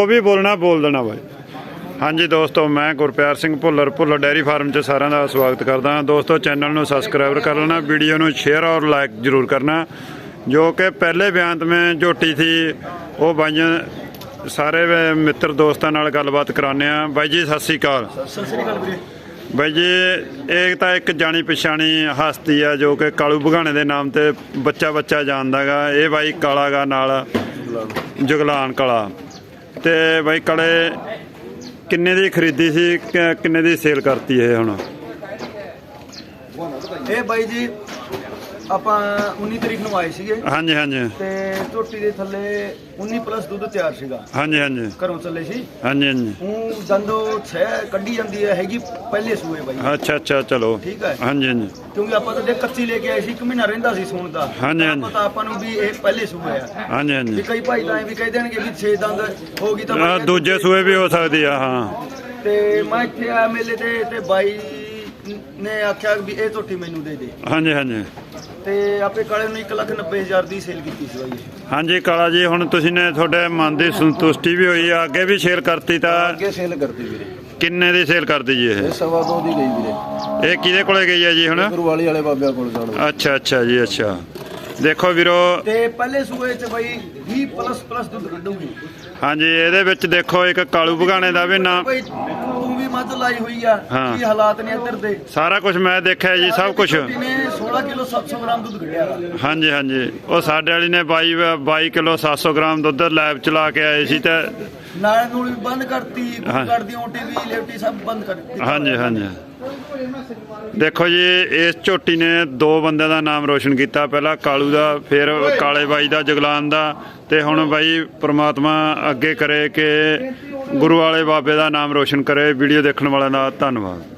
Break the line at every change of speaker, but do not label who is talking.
ਉਹ ਵੀ ਬੋਲਣਾ ਬੋਲ ਦੇਣਾ ਬਾਈ। ਹਾਂਜੀ ਦੋਸਤੋ ਮੈਂ ਗੁਰਪਿਆਰ ਸਿੰਘ ਭੁੱਲਰ ਭੁੱਲਰ ਡੈਰੀ ਫਾਰਮ 'ਚ ਸਾਰਿਆਂ ਦਾ ਸਵਾਗਤ ਕਰਦਾ ਹਾਂ। ਦੋਸਤੋ ਚੈਨਲ ਨੂੰ ਸਬਸਕ੍ਰਾਈਬ ਕਰ ਲੈਣਾ ਵੀਡੀਓ ਨੂੰ ਸ਼ੇਅਰ ਔਰ ਲਾਈਕ ਜ਼ਰੂਰ ਕਰਨਾ ਜੋ ਕਿ ਪਹਿਲੇ ਬਿਆਨ ਮੈਂ ਝੋਟੀ ਸੀ ਉਹ ਬਾਈਆਂ ਸਾਰੇ ਮਿੱਤਰ ਦੋਸਤਾਂ ਨਾਲ ਗੱਲਬਾਤ ਕਰਾਉਂਦੇ ਆ ਬਾਈ ਜੀ ਸਤਿ ਸ੍ਰੀ ਅਕਾਲ।
ਸਤਿ ਸ੍ਰੀ ਅਕਾਲ
ਬਾਈ ਜੀ ਇਹ ਤਾਂ ਇੱਕ ਜਾਣੀ ਪਛਾਣੀ ਹਸਤੀ ਆ ਜੋ ਕਿ ਕਾਲੂ ਬਗਾਣੇ ਦੇ ਨਾਮ ਤੇ ਬੱਚਾ ਬੱਚਾ ਜਾਣਦਾਗਾ ਤੇ ਬਾਈ ਕਲੇ ਕਿੰਨੇ ਦੀ ਖਰੀਦੀ ਸੀ ਕਿੰਨੇ ਦੀ ਸੇਲ ਕਰਤੀ ਇਹ ਹੁਣ?
ਇਹ ਬਾਈ ਜੀ ਆਪਾਂ 19 ਤਰੀਕ ਨੂੰ ਆਏ ਸੀਗੇ।
ਹਾਂਜੀ ਹਾਂਜੀ।
ਤੇ ਝੋਟੀ ਦੇ ਥੱਲੇ 19 ਪਲੱਸ ਦੁੱਧ ਤਿਆਰ ਸੀਗਾ।
ਹਾਂਜੀ ਹਾਂਜੀ।
ਘਰੋਂ ਚੱਲੇ ਸੀ।
ਹਾਂਜੀ ਹਾਂਜੀ।
ਦੰਦੋ ਛੇ ਕੱਢੀ ਜਾਂਦੀ ਹੈ ਹੈਗੀ ਪਹਿਲੇ ਸੂਏ ਬਾਈ।
ਅੱਛਾ ਅੱਛਾ ਚਲੋ।
ਠੀਕ ਹੈ।
ਹਾਂਜੀ ਹਾਂਜੀ।
ਕਿਉਂਕਿ ਆਪਾਂ ਤਾਂ ਦੇਖ ਕੱਚੀ ਲੈ ਕੇ ਆਏ ਸੀ ਇੱਕ ਮਹੀਨਾ ਰਹਿੰਦਾ ਸੀ ਸੂਣ ਦਾ।
ਹਾਂਜੀ, ਹਾਂਜੀ।
ਪਤਾ ਆਪਾਂ ਨੂੰ ਵੀ ਇਹ ਪਹਿਲੇ ਸੂਏ ਆ।
ਹਾਂਜੀ
ਵੀ
ਹਾਂਜੀ
ਕਈ ਭਾਈ ਤਾਂ ਐਂ ਵੀ ਕਹਿ ਦੇਣਗੇ ਵੀ 6 ਦੰਦ ਹੋ ਗਈ ਤਾਂ
ਆਹ
ਵਧੀਆ।
ਦੂਜੇ ਸੂਏ ਵੀ ਹੋ ਸਕਦੀ ਆ ਹਾਂ।
ਤੇ ਮੈਂ ਇੱਥੇ ਆਇਆ ਮੇਲੇ ਤੇ ਤੇ ਬਾਈ ਨੇ ਆਖਿਆ ਵੀ ਇਹ ਝੋਟੀ ਮੈਨੂੰ ਦੇ ਦੇ।
ਹਾਂਜੀ ਹਾਂਜੀ।
ਤੇ ਆਪੇ ਕਾਲੇ ਨੂੰ 190000 ਦੀ ਸੇਲ ਕੀਤੀ ਸੀ ਬਾਈ।
ਹਾਂਜੀ ਕਾਲਾ ਜੀ ਹੁਣ ਤੁਸੀਂ ਨੇ ਤੁਹਾਡੇ ਮਨ ਦੀ ਸੰਤੁਸ਼ਟੀ ਵੀ ਹੋਈ ਆ ਅੱਗੇ ਵੀ ਸੇਲ ਕਰਤੀ ਤਾਂ
ਅੱਗੇ ਸੇਲ ਕਰਦੀ ਵੀਰੇ।
ਕਿੰਨੇ ਦੀ ਸੇਲ ਕਰਦੀ ਜੀ ਇਹ?
ਇਹ ਸਵਾ ਦੋ ਦੀ ਗਈ ਵੀਰੇ।
ਇਹ ਕਿਹਦੇ ਕੋਲੇ ਗਈ ਹੈ ਜੀ ਹੁਣ?
ਗੁਰਵਾਲੀ ਵਾਲੇ ਬਾਬਿਆਂ ਕੋਲ ਜਾਣ
ਅੱਛਾ ਅੱਛਾ ਜੀ ਅੱਛਾ। ਦੇਖੋ ਵੀਰੋ।
ਤੇ ਪਹਿਲੇ ਸੂਏ ਚ ਬਾਈ 20 ਪਲੱਸ ਪਲੱਸ ਦੁੱਧ ਕੱਢੂਗੀ।
ਹਾਂਜੀ ਇਹਦੇ ਵਿੱਚ ਦੇਖੋ ਇੱਕ ਕਾਲੂ ਬਗਾਣੇ ਦਾ ਵੀ ਨਾਮ
ਵੀ ਮੱਝ ਲਾਈ ਹੋਈ ਆ
ਹਾਂ।
ਕੀ ਹਾਲਾਤ ਨੇ ਇੱਧਰ ਦੇ?
ਸਾਰਾ ਕੁਝ ਮੈਂ ਦੇਖਿਆ ਜੀ ਸਭ ਕੁਝ
ਛੋਟੀ ਨੇ 16 ਕਿਲੋ 700 ਗ੍ਰਾਮ ਦੁੱਧ ਕੱਢਿਆ। ਵਾ।
ਹਾਂਜੀ ਹਾਂਜੀ। ਉਹ ਸਾਡੇ ਵਾਲੀ ਨੇ 22 22 ਕਿਲੋ 700 ਗ੍ਰਾਮ ਦੁੱਧ ਲੈਬ ਚਲਾ ਕੇ ਆਏ ਸੀ ਤੇ
ਨਾਲ ਨੂਲ ਵੀ ਬੰਦ ਕਰਤੀ
ਹਾਂ।
ਕਰਦੀ ਓਟੀ ਵੀ ਲੇਫਟੀ ਸਭ ਬੰਦ ਕਰਤੀ
ਹਾਂਜੀ ਹਾਂਜੀ। ਦੇਖੋ ਜੀ ਇਸ ਝੋਟੀ ਨੇ ਦੋ ਬੰਦਿਆਂ ਦਾ ਨਾਮ ਰੋਸ਼ਨ ਕੀਤਾ। ਪਹਿਲਾਂ ਕਾਲੂ ਦਾ ਫਿਰ ਕਾਲੇ ਬਾਈ ਦਾ ਜਗਲਾਨ ਦਾ। ਤੇ ਹੁਣ ਬਾਈ ਪ੍ਰਮਾਤਮਾ ਅੱਗੇ ਕਰੇ ਕਿ ਗੁਰੂ ਵਾਲੇ ਬਾਬੇ ਦਾ ਨਾਮ ਰੋਸ਼ਨ ਕਰੇ। ਵੀਡੀਓ ਦੇਖਣ ਵਾਲਿਆਂ ਦਾ ਧੰਨਵਾਦ।